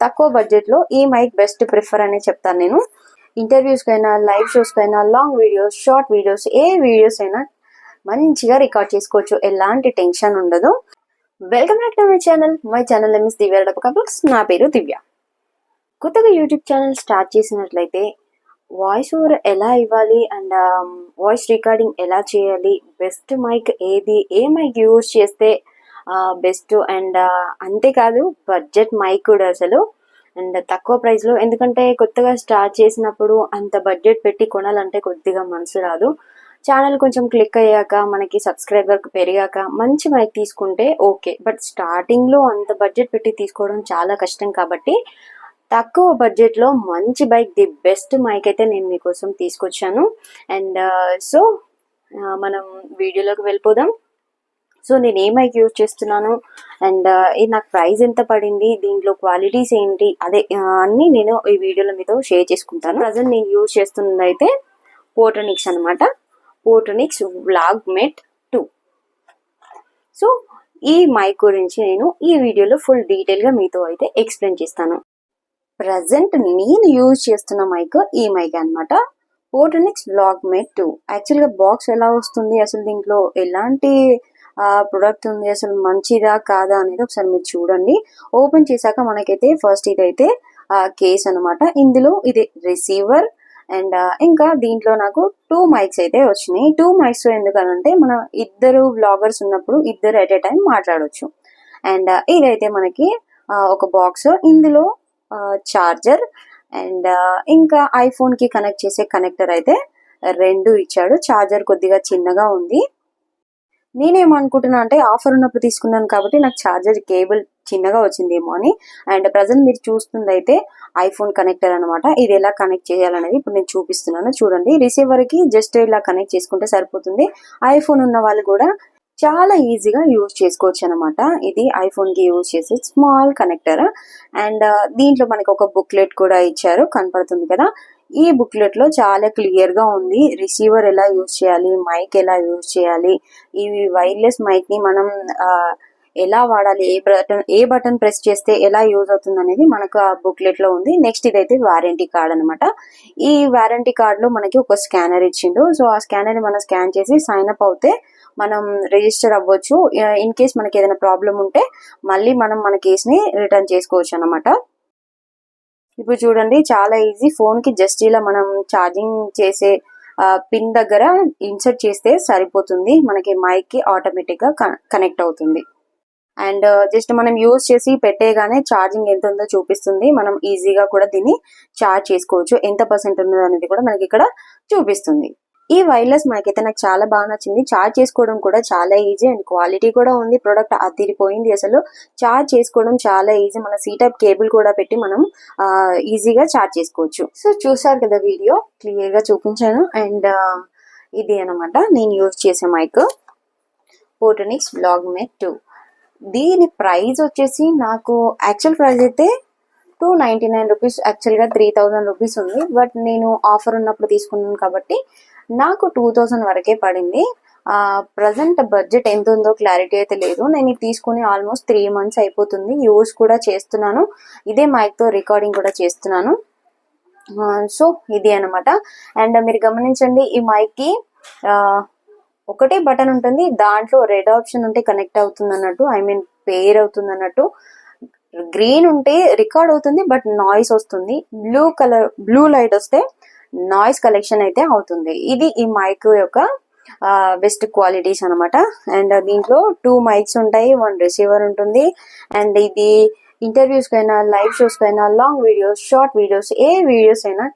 తక్కువ బడ్జెట్లో ఈ మైక్ బెస్ట్ ప్రిఫర్ అనే చెప్తాను నేను. ఇంటర్వ్యూస్కైనా లైవ్ షోస్కైనా లాంగ్ వీడియోస్ షార్ట్ వీడియోస్ ఏ వీడియోస్ అయినా మంచిగా రికార్డ్ చేసుకోవచ్చు. ఎలాంటి టెన్షన్ ఉండదు. Welcome back to my channel my channel miss Divya couples నా పేరు దివ్య కొత్తగా యూట్యూబ్ ఛానల్ స్టార్ట్ చేసినట్లయితే వాయిస్ ఓవర్ ఎలా ఇవ్వాలి అండ్ వాయిస్ రికార్డింగ్ ఎలా చేయాలి బెస్ట్ మైక్ ఏది ఏ మైక్ యూజ్ చేస్తే బెస్ట్ అండ్ అంతేకాదు బడ్జెట్ మైక్ కూడా అసలు. అండ్ తక్కువ ప్రైస్లో ఎందుకంటే కొత్తగా స్టార్ట్ చేసినప్పుడు అంత బడ్జెట్ పెట్టి కొనాలంటే కొద్దిగా మనసు రాదు. ఛానల్ కొంచెం క్లిక్ అయ్యాక మనకి సబ్స్క్రైబర్ పెరిగాక మంచి మైక్ తీసుకుంటే ఓకే బట్ స్టార్టింగ్లో అంత బడ్జెట్ పెట్టి తీసుకోవడం చాలా కష్టం కాబట్టి తక్కువ బడ్జెట్లో మంచి బైక్ ది బెస్ట్ మైక్ అయితే నేను మీకోసం తీసుకొచ్చాను. అండ్ సో మనం వీడియోలోకి వెళ్ళిపోదాం. సో నేను ఏ మైక్ యూజ్ చేస్తున్నాను? అండ్ ఇది నాకు ప్రైస్ ఎంత పడింది? దీంట్లో క్వాలిటీస్ ఏంటి? అదే అన్ని నేను ఈ వీడియోలో మీతో షేర్ చేసుకుంటాను. ప్రజెంట్ నేను యూజ్ చేస్తున్నది అయితే పోటోనిక్స్ అనమాట Portronics vlog mate two so ఈ మైక్ గురించి నేను ఈ వీడియోలో ఫుల్ డీటెయిల్గా మీతో అయితే ఎక్స్ప్లెయిన్ చేస్తాను. ప్రజెంట్ నేను యూజ్ చేస్తున్న మైక్ ఈ మైక్ అనమాట పోటోనిక్స్ వ్లాగ్ మెట్ టూ యాక్చువల్గా బాక్స్ ఎలా వస్తుంది? అసలు దీంట్లో ఎలాంటి ప్రొడక్ట్ ఉంది అసలు మంచిదా కాదా అనేది ఒకసారి మీరు చూడండి. ఓపెన్ చేశాక మనకైతే ఫస్ట్ ఇదైతే కేస్ అనమాట ఇందులో ఇది రిసీవర్ అండ్ ఇంకా దీంట్లో నాకు టూ మైక్స్ అయితే వచ్చినాయి. టూ మైక్స్ ఎందుకనంటే మన ఇద్దరు బ్లాగర్స్ ఉన్నప్పుడు ఇద్దరు ఎట్ ఏ టైం మాట్లాడవచ్చు అండ్ ఇదైతే మనకి ఒక బాక్స్ ఇందులో చార్జర్ అండ్ ఇంకా ఐఫోన్కి కనెక్ట్ చేసే కనెక్టర్ అయితే రెండు ఇచ్చాడు. చార్జర్ కొద్దిగా చిన్నగా ఉంది. నేనేమనుకుంటున్నా అంటే ఆఫర్ ఉన్నప్పుడు తీసుకున్నాను కాబట్టి నాకు ఛార్జర్ కేబుల్ చిన్నగా వచ్చిందేమో అని. అండ్ ప్రజెంట్ మీరు చూస్తుంది అయితే ఐఫోన్ కనెక్టర్ అనమాట ఇది ఎలా కనెక్ట్ చేయాలనేది ఇప్పుడు నేను చూపిస్తున్నాను. చూడండి రిసీవర్కి జస్ట్ ఇలా కనెక్ట్ చేసుకుంటే సరిపోతుంది. ఐఫోన్ ఉన్న వాళ్ళు కూడా చాలా ఈజీగా యూజ్ చేసుకోవచ్చు అనమాట ఇది ఐఫోన్కి యూజ్ చేసే స్మాల్ కనెక్టర్ అండ్ దీంట్లో మనకి ఒక బుక్లెట్ కూడా ఇచ్చారు. కనపడుతుంది కదా? ఈ బుక్లెట్లో చాలా క్లియర్గా ఉంది. రిసీవర్ ఎలా యూజ్ చేయాలి? మైక్ ఎలా యూజ్ చేయాలి? ఇవి వైర్లెస్ మైక్ని మనం ఎలా వాడాలి? ఏ బటన్ ఏ బటన్ ప్రెస్ చేస్తే ఎలా యూజ్ అవుతుంది అనేది మనకు ఆ బుక్లెట్లో ఉంది. నెక్స్ట్ ఇదైతే వారంటీ కార్డ్ అనమాట ఈ వారంటీ కార్డ్లో మనకి ఒక స్కానర్ ఇచ్చిండు. సో ఆ స్కానర్ మనం స్కాన్ చేసి సైన్ అప్ అవుతే మనం రిజిస్టర్ అవ్వచ్చు. ఇన్ కేస్ మనకి ఏదైనా ప్రాబ్లం ఉంటే మళ్ళీ మనం మన కేసుని రిటర్న్ చేసుకోవచ్చు అనమాట ఇప్పుడు చూడండి చాలా ఈజీ ఫోన్కి జస్ట్ ఇలా మనం ఛార్జింగ్ చేసే పిన్ దగ్గర ఇన్సర్ట్ చేస్తే సరిపోతుంది. మనకి మైక్కి ఆటోమేటిక్గా కనెక్ట్ అవుతుంది. అండ్ జస్ట్ uh, మనం యూజ్ చేసి పెట్టేగానే ఛార్జింగ్ ఎంత ఉందో చూపిస్తుంది. మనం ఈజీగా కూడా దీన్ని ఛార్జ్ చేసుకోవచ్చు. ఎంత పర్సెంట్ ఉన్నది అనేది కూడా మనకి ఇక్కడ చూపిస్తుంది. ఈ వైర్లెస్ మైక్ అయితే నాకు చాలా బాగా నచ్చింది. ఛార్జ్ చేసుకోవడం కూడా చాలా ఈజీ అండ్ క్వాలిటీ కూడా ఉంది. ప్రోడక్ట్ అదిరిపోయింది అసలు. ఛార్జ్ చేసుకోవడం చాలా ఈజీ మన సీ టైప్ కేబుల్ కూడా పెట్టి మనం ఈజీగా ఛార్జ్ చేసుకోవచ్చు. సో చూసారు కదా వీడియో క్లియర్గా చూపించాను. అండ్ ఇది అనమాట నేను యూజ్ చేసే mic Portronics blog mate two దీని ప్రైస్ వచ్చేసి నాకు యాక్చువల్ ప్రైస్ అయితే టూ నైంటీ నైన్ రూపీస్ యాక్చువల్గా త్రీ థౌజండ్ రూపీస్ ఉంది. బట్ నేను ఆఫర్ ఉన్నప్పుడు తీసుకున్నాను కాబట్టి నాకు టూ థౌజండ్ వరకే పడింది. ప్రజెంట్ బడ్జెట్ ఎంత ఉందో క్లారిటీ అయితే లేదు. నేను ఇది తీసుకుని ఆల్మోస్ట్ త్రీ మంత్స్ అయిపోతుంది. యూస్ కూడా చేస్తున్నాను. ఇదే మైక్తో రికార్డింగ్ కూడా చేస్తున్నాను. సో ఇది అనమాట అండ్ మీరు గమనించండి ఈ మైక్కి ఒకటే బటన్ ఉంటుంది. దాంట్లో రెడ్ ఆప్షన్ ఉంటే కనెక్ట్ అవుతుంది అన్నట్టు ఐ మీన్ పేర్ అవుతుంది అన్నట్టు గ్రీన్ ఉంటే రికార్డ్ అవుతుంది బట్ నాయిస్ వస్తుంది. బ్లూ కలర్ బ్లూ లైట్ వస్తే నాయిస్ కలెక్షన్ అయితే అవుతుంది. ఇది ఈ మైక్ యొక్క బెస్ట్ క్వాలిటీస్ అనమాట అండ్ దీంట్లో టూ మైక్స్ ఉంటాయి వన్ రిసీవర్ ఉంటుంది. అండ్ ఇది ఇంటర్వ్యూస్ కైనా లైవ్ షోస్ కైనా లాంగ్ వీడియోస్ షార్ట్ వీడియోస్ ఏ వీడియోస్ అయినా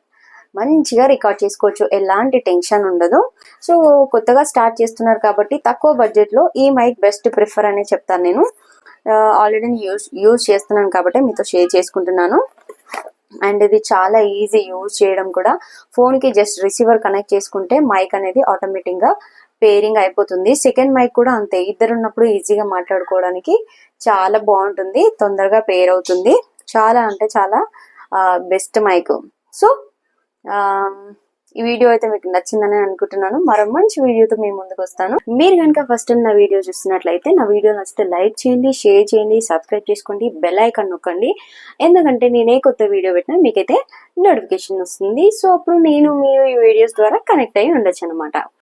మంచిగా రికార్డ్ చేసుకోవచ్చు. ఎలాంటి టెన్షన్ ఉండదు. సో కొత్తగా స్టార్ట్ చేస్తున్నారు కాబట్టి తక్కువ బడ్జెట్లో ఈ మైక్ బెస్ట్ ప్రిఫర్ అనే చెప్తాను నేను. ఆల్రెడీ యూస్ యూజ్ చేస్తున్నాను కాబట్టి మీతో షేర్ చేసుకుంటున్నాను. అండ్ ఇది చాలా ఈజీ యూజ్ చేయడం కూడా. ఫోన్కి జస్ట్ రిసీవర్ కనెక్ట్ చేసుకుంటే మైక్ అనేది ఆటోమేటిక్గా పేరింగ్ అయిపోతుంది. సెకండ్ మైక్ కూడా అంతే. ఇద్దరు ఉన్నప్పుడు ఈజీగా మాట్లాడుకోవడానికి చాలా బాగుంటుంది. తొందరగా పేర్ అవుతుంది. చాలా అంటే చాలా బెస్ట్ మైక్ సో ఈ వీడియో అయితే మీకు నచ్చిందని అనుకుంటున్నాను. మరో మంచి వీడియోతో మేము ముందుకు వస్తాను. మీరు కనుక ఫస్ట్ టైం నా వీడియో చూస్తున్నట్లయితే నా వీడియో నచ్చితే లైక్ చేయండి షేర్ చేయండి సబ్స్క్రైబ్ చేసుకోండి బెల్ ఐకాన్ నొక్కండి. ఎందుకంటే నేనే కొత్త వీడియో పెట్టినా మీకైతే నోటిఫికేషన్ వస్తుంది. సో అప్పుడు నేను మీరు ఈ వీడియోస్ ద్వారా కనెక్ట్ అయ్యి ఉండొచ్చు అనమాట